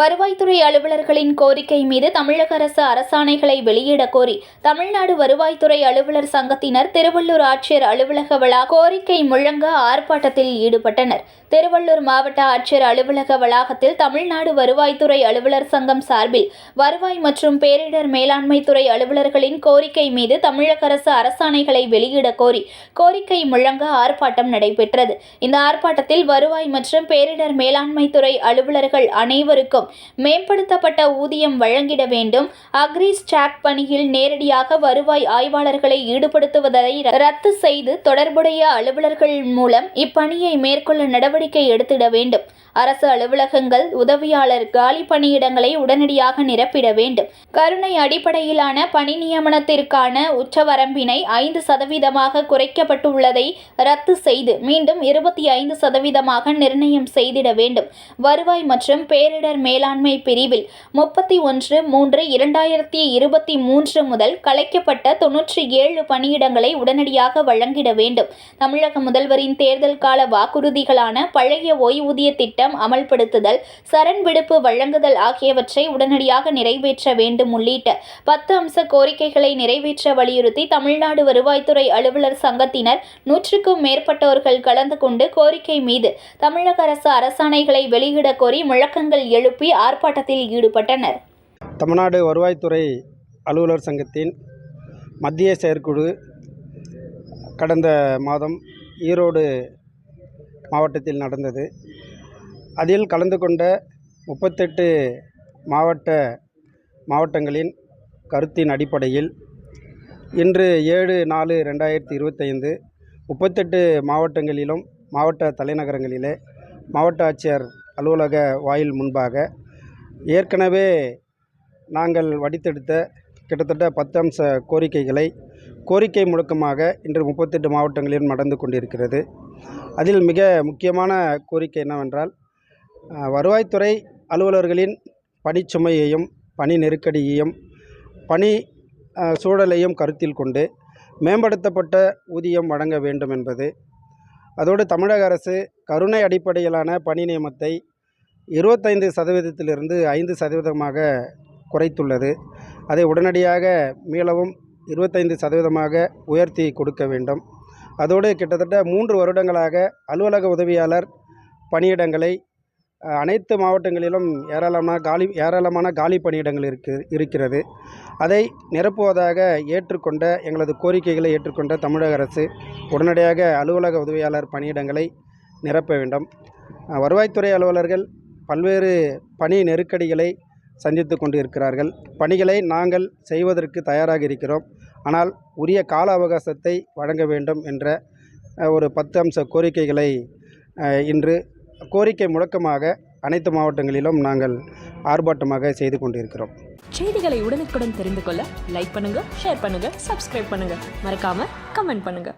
வருவாய்த்துறை அலுவலர்களின் கோரிக்கை மீது தமிழக அரசு அரசாணைகளை வெளியிட கோரி தமிழ்நாடு வருவாய்த்துறை அலுவலர் சங்கத்தினர் திருவள்ளூர் ஆட்சியர் அலுவலக வளாக கோரிக்கை முழங்க ஆர்ப்பாட்டத்தில் ஈடுபட்டனர். திருவள்ளூர் மாவட்ட ஆட்சியர் அலுவலக வளாகத்தில் தமிழ்நாடு வருவாய்த்துறை அலுவலர் சங்கம் சார்பில் வருவாய் மற்றும் பேரிடர் மேலாண்மை துறை அலுவலர்களின் கோரிக்கை மீது தமிழக அரசு அரசாணைகளை வெளியிட கோரி கோரிக்கை முழங்க ஆர்ப்பாட்டம் நடைபெற்றது. இந்த ஆர்ப்பாட்டத்தில் வருவாய் மற்றும் பேரிடர் மேலாண்மை துறை அலுவலர்கள் அனைவருக்கும் மேம்படுத்தப்பட்ட ஊதியம் வழங்கிட வேண்டும். அக்ரி ஸ்டாக் பணியில் நேரடியாக வருவாய் ஆய்வாளர்களை ஈடுபடுத்துவதை ரத்து செய்து தொடர்புடைய அலுவலர்கள் மூலம் இப்பணியை மேற்கொள்ள நடவடிக்கை எடுத்திட வேண்டும். அரசு அலுவலகங்கள் உதவியாளர் காலி பணியிடங்களை உடனடியாக நிரப்பிட வேண்டும். கருணை அடிப்படையிலான பணி நியமனத்திற்கான உச்சவரம்பினை ஐந்து சதவீதமாக குறைக்கப்பட்டுள்ளதை ரத்து செய்து மீண்டும் இருபத்தி ஐந்து சதவீதமாக நிர்ணயம் செய்திட வேண்டும். வருவாய் மற்றும் பேரிடர் மேலாண்மை பிரிவில் முப்பத்தி ஒன்று மூன்று இரண்டாயிரத்தி இருபத்தி மூன்று முதல் கலைக்கப்பட்ட தொன்னூற்றி ஏழு பணியிடங்களை உடனடியாக வழங்கிட வேண்டும். தமிழக முதல்வரின் தேர்தல் கால வாக்குறுதிகளான பழைய ஓய்வூதிய திட்டம் அமல்படுத்துதல் சரண் விடுப்பு வழங்குதல் ஆகியவற்றை உடனடியாக நிறைவேற்ற வேண்டும் உள்ளிட்ட பத்து அம்ச கோரிக்கைகளை நிறைவேற்ற வலியுறுத்தி தமிழ்நாடு வருவாய்த்துறை அலுவலர் சங்கத்தினர் நூற்றுக்கும் மேற்பட்டோர்கள் கலந்து கொண்டு கோரிக்கை மீது தமிழக அரசு அரசாணைகளை வெளியிட கோரி முழக்கங்கள் எழுப்பி ஆர்ப்பாட்டத்தில் ஈடுபட்டனர். தமிழ்நாடு வருவாய்த்துறை அலுவலர் சங்கத்தின் மத்திய செயற்குழு கடந்த மாதம் ஈரோடு மாவட்டத்தில் நடந்தது. அதில் கலந்து கொண்ட முப்பத்தெட்டு மாவட்ட மாவட்டங்களின் கருத்தின் அடிப்படையில் இன்று ஏழு நாலு ரெண்டாயிரத்தி இருபத்தைந்து முப்பத்தெட்டு மாவட்டங்களிலும் மாவட்ட தலைநகரங்களிலே மாவட்ட ஆட்சியர் அலுவலக வாயில் முன்பாக ஏற்கனவே நாங்கள் வடித்தெடுத்த கிட்டத்தட்ட பத்து அம்ச கோரிக்கைகளை கோரிக்கை முழக்கமாக இன்று முப்பத்தெட்டு மாவட்டங்களிலும் நடந்து கொண்டிருக்கிறது. அதில் மிக முக்கியமான கோரிக்கை என்னவென்றால் வருவாய்த்துறை அலுவலர்களின் பணிச்சுமையையும் பணி நெருக்கடியையும் பணி சூழலையும் கருத்தில் கொண்டு மேம்படுத்தப்பட்ட ஊதியம் வழங்க வேண்டும் என்பது அதோடு தமிழக அரசு கருணை அடிப்படையிலான பணி நியமத்தை இருபத்தைந்து சதவீதத்திலிருந்து ஐந்து சதவீதமாக குறைத்துள்ளது. அதை உடனடியாக மீளவும் இருபத்தைந்து சதவீதமாக உயர்த்தி கொடுக்க வேண்டும். அதோடு கிட்டத்தட்ட மூன்று வருடங்களாக அலுவலக உதவியாளர் பணியிடங்களை அனைத்து மாவட்டங்களிலும் ஏராளமான காலி ஏராளமான காலி பணியிடங்கள் இருக்கு இருக்கிறது. அதை நிரப்புவதாக ஏற்றுக்கொண்ட எங்களது கோரிக்கைகளை ஏற்றுக்கொண்ட தமிழக அரசு உடனடியாக அலுவலக உதவியாளர் பணியிடங்களை நிரப்ப வேண்டும். வருவாய்த்துறை அலுவலர்கள் பல்வேறு பணி நெருக்கடிகளை சந்தித்து கொண்டு இருக்கிறார்கள் பணிகளை நாங்கள் செய்வதற்கு தயாராக இருக்கிறோம். ஆனால் உரிய கால அவகாசத்தை வழங்க வேண்டும் என்ற ஒரு பத்து அம்ச கோரிக்கைகளை இன்று கோரிக்கை முழக்கமாக அனைத்து மாவட்டங்களிலும் நாங்கள் ஆர்ப்பாட்டமாக செய்து கொண்டிருக்கிறோம். செய்திகளை உடனுக்குடன் தெரிந்து கொள்ள லைக் பண்ணுங்க ஷேர் பண்ணுங்க சப்ஸ்கிரைப் பண்ணுங்க. மறக்காம கமெண்ட் பண்ணுங்க.